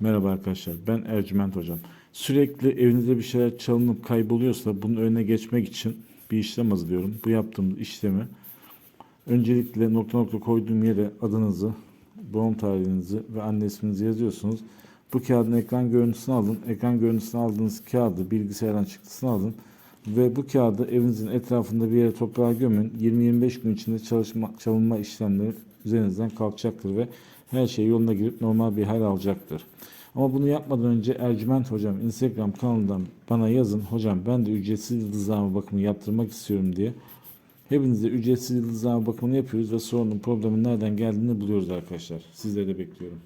Merhaba arkadaşlar ben Ercüment Hocam. Sürekli evinizde bir şeyler çalınıp kayboluyorsa bunun önüne geçmek için bir işlem hazırlıyorum. Bu yaptığımız işlemi öncelikle nokta nokta koyduğum yere adınızı, doğum tarihinizi ve anne isminizi yazıyorsunuz. Bu kağıdın ekran görüntüsünü alın. Ekran görüntüsünü aldığınız kağıdı bilgisayardan çıktısını alın. Ve bu kağıdı evinizin etrafında bir yere toprağa gömün. 20-25 gün içinde çalışma, çalınma işlemleri üzerinizden kalkacaktır ve her şey yoluna girip normal bir hal alacaktır. Ama bunu yapmadan önce Ercüment Hocam Instagram kanalından bana yazın. Hocam ben de ücretsiz yıldızlama bakımı yaptırmak istiyorum diye. Hepinize ücretsiz yıldızlama bakımını yapıyoruz ve sorunun problemin nereden geldiğini buluyoruz arkadaşlar. Sizleri de bekliyorum.